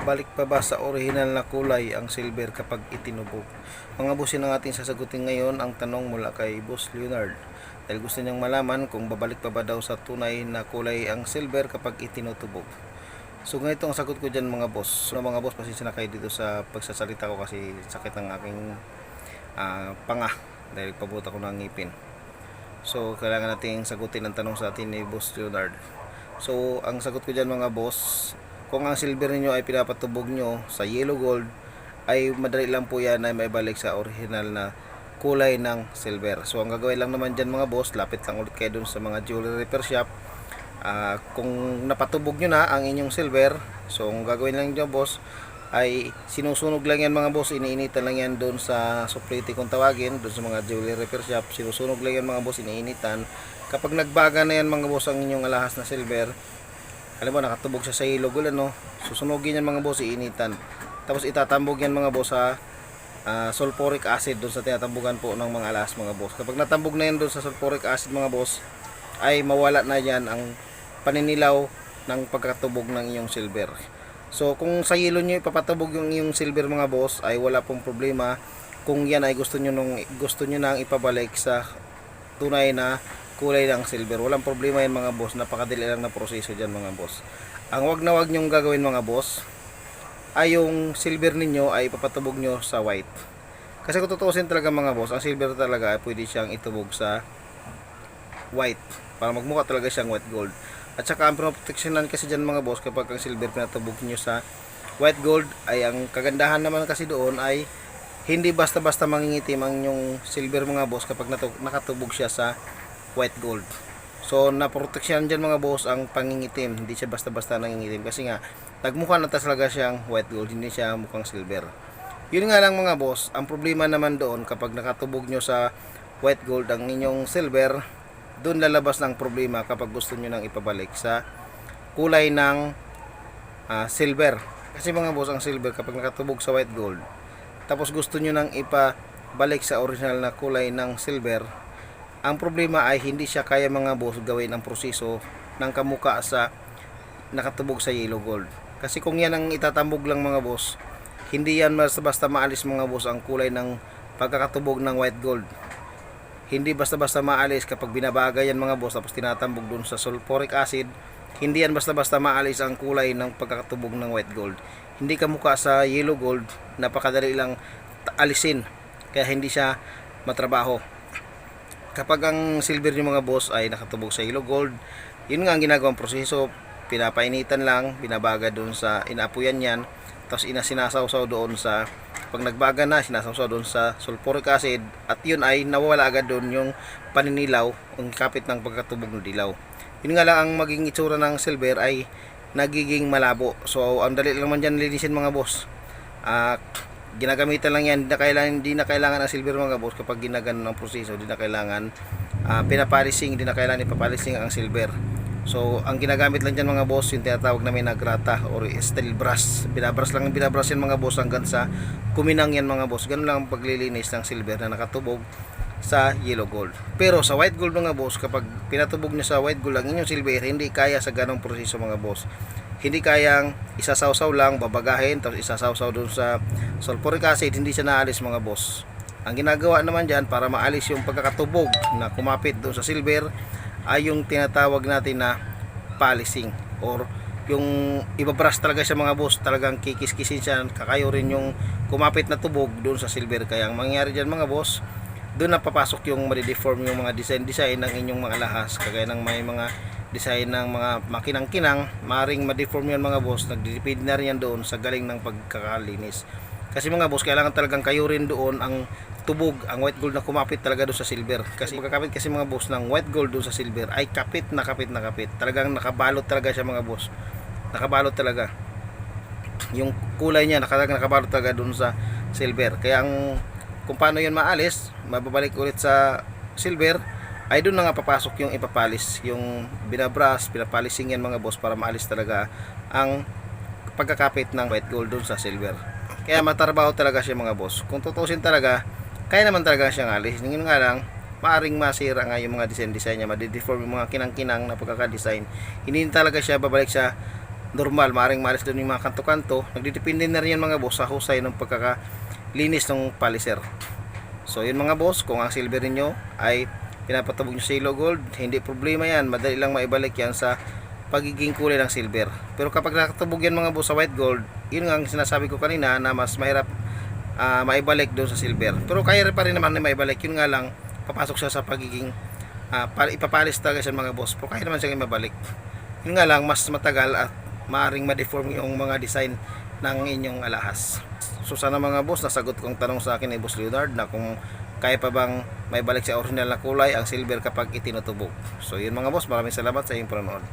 Balik pa ba sa original na kulay ang silver kapag itinubog? Mga busin ang ating sasagutin ngayon ang tanong mula kay Boss Leonard. Dahil gusto niyang malaman kung babalik pa ba daw sa tunay na kulay ang silver kapag itinutubog. So ganito ang sagot ko dyan mga boss. So mga boss, pasensya na kayo dito sa pagsasalita ko kasi sakit ang aking ah, panga dahil pabuta ko ng ngipin. So kailangan nating sagutin ang tanong sa atin ni Boss Leonard. So ang sagot ko dyan mga boss, kung ang silver ninyo ay pinapatubog nyo sa yellow gold, ay madali lang po yan ay maibalik sa original na kulay ng silver. So ang gagawin lang naman dyan mga boss, lapit lang ulit kayo dun sa mga jewelry repair shop. Ah, kung napatubog nyo na ang inyong silver, so ang gagawin lang nyo boss, ay sinusunog lang yan mga boss, iniinitan lang yan doon sa suplete kung tawagin, doon sa mga jewelry repair shop, sinusunog lang yan mga boss, iniinitan. Kapag nagbaga na yan mga boss ang inyong alahas na silver, alam mo nakatubog siya sa ilog ulan no, susunogin yan mga boss, iinitan. Tapos itatambog yan mga boss sa ah, sulfuric acid doon sa tinatambugan po ng mga alahas mga boss. Kapag natambog na yan doon sa sulfuric acid mga boss, ay mawala na yan ang paninilaw ng pagkatubog ng iyong silver. So kung sa yelo nyo ipapatubog yung iyong silver mga boss ay wala pong problema kung yan ay gusto nyo nung gusto nyo nang ipabalik sa tunay na kulay ng silver. Walang problema yan mga boss. Napakadali lang na proseso dyan mga boss. Ang wag na wag nyong gagawin mga boss ay yung silver ninyo ay ipapatubog nyo sa white. Kasi kung tutuusin talaga mga boss, ang silver talaga ay pwede siyang itubog sa white para magmukha talaga siyang white gold. At saka ang pinoproteksyonan kasi dyan mga boss kapag ang silver pinatubog nyo sa white gold ay ang kagandahan naman kasi doon ay hindi basta-basta mangingitim ang yung silver mga boss kapag nakatubog siya sa white gold. So naproteksyonan dyan mga boss ang pangingitim, hindi siya basta-basta nangingitim kasi nga nagmukha na talaga siyang white gold, hindi siya mukhang silver. Yun nga lang mga boss, ang problema naman doon kapag nakatubog nyo sa white gold ang inyong silver, doon lalabas ng problema kapag gusto nyo nang ipabalik sa kulay ng ah, silver. Kasi mga boss, ang silver kapag nakatubog sa white gold, tapos gusto nyo nang ipabalik sa original na kulay ng silver, ang problema ay hindi siya kaya mga boss gawin ang proseso ng kamuka sa nakatubog sa yellow gold. Kasi kung yan ang itatambog lang mga boss, hindi yan basta-basta maalis mga boss ang kulay ng pagkakatubog ng white gold. Hindi basta-basta maalis kapag binabagay yan mga boss tapos tinatambog dun sa sulfuric acid. Hindi yan basta-basta maalis ang kulay ng pagkakatubog ng white gold. Hindi kamukha sa yellow gold, napakadali lang alisin. Kaya hindi siya matrabaho. Kapag ang silver yung mga boss ay nakatubog sa yellow gold, yun nga ang ginagawang proseso. Pinapainitan lang, binabaga doon sa inaapuyan yan, tapos inasinasawsaw doon sa pag nagbaga na, sinasawsaw doon sa sulfuric acid at yun ay nawawala agad doon yung paninilaw, ang kapit ng pagkatubog ng dilaw. Yun nga lang ang maging itsura ng silver ay nagiging malabo. So ang dali lang man dyan linisin mga boss. Ah, ginagamitan lang yan, hindi na kailangan, hindi na kailangan ang silver mga boss kapag ginagano ng proseso, hindi na kailangan ah, pinapalising, hindi na kailangan ipapalising ang silver. So, ang ginagamit lang dyan mga boss, yung tinatawag namin na grata or steel brush. Binabrush lang, binabrush yan mga boss hanggang sa kuminang yan mga boss. Ganun lang ang paglilinis ng silver na nakatubog sa yellow gold. Pero sa white gold mga boss, kapag pinatubog nyo sa white gold ang inyong silver, hindi kaya sa ganong proseso mga boss. Hindi kayang isasawsaw lang, babagahin, tapos isasawsaw doon sa sulfuric acid, hindi siya naalis mga boss. Ang ginagawa naman dyan para maalis yung pagkakatubog na kumapit doon sa silver ay yung tinatawag natin na polishing or yung ibabrush talaga siya mga boss. Talagang kikis-kisin siya kakayo rin yung kumapit na tubog doon sa silver. Kaya ang mangyari dyan mga boss doon na papasok yung madideform yung mga design design ng inyong mga lahas. Kagaya ng may mga design ng mga makinang-kinang maring ma-deform yan mga boss. Nagdidepende na rin yan doon sa galing ng pagkakalinis. Kasi mga boss kailangan talagang kayo rin doon ang tubog ang white gold na kumapit talaga doon sa silver. Kasi pagkakapit kasi mga boss ng white gold doon sa silver ay kapit na kapit na kapit. Talagang nakabalot talaga siya mga boss. Nakabalot talaga. Yung kulay niya nakalagang nakabalot talaga doon sa silver. Kaya ang kung paano yun maalis mababalik ulit sa silver ay doon na nga papasok yung ipapalis yung binabras pinapalising yan mga boss para maalis talaga ang pagkakapit ng white gold doon sa silver kaya matarbaho talaga siya mga boss kung tutusin talaga kaya naman talaga siyang alis yun nga lang maaring masira nga yung mga design design niya madideform yung mga kinang-kinang na pagkakadesign hindi talaga siya babalik sa normal, maaaring malis doon yung mga kanto-kanto. Nagdidepende na rin yan mga boss sa husay ng pagkakalinis ng polisher. So yun mga boss, kung ang silver niyo ay pinapatabog nyo sa yellow gold, hindi problema yan. Madali lang maibalik yan sa pagiging kulay ng silver. Pero kapag nakatabog yan mga boss sa white gold, yun nga ang sinasabi ko kanina na mas mahirap ah, maibalik doon sa silver. Pero kaya pa rin naman na maibalik. Yun nga lang, papasok siya sa pagiging pal- ipapalis talaga siya mga boss. Pero kaya naman siya mabalik. Yun nga lang, mas matagal at maaring ma-deform yung mga design ng inyong alahas. So sana mga boss, nasagot kong tanong sa akin ni Boss Leonard na kung kaya pa bang may balik sa original na kulay ang silver kapag itinutubog. So yun mga boss, maraming salamat sa inyong panonood.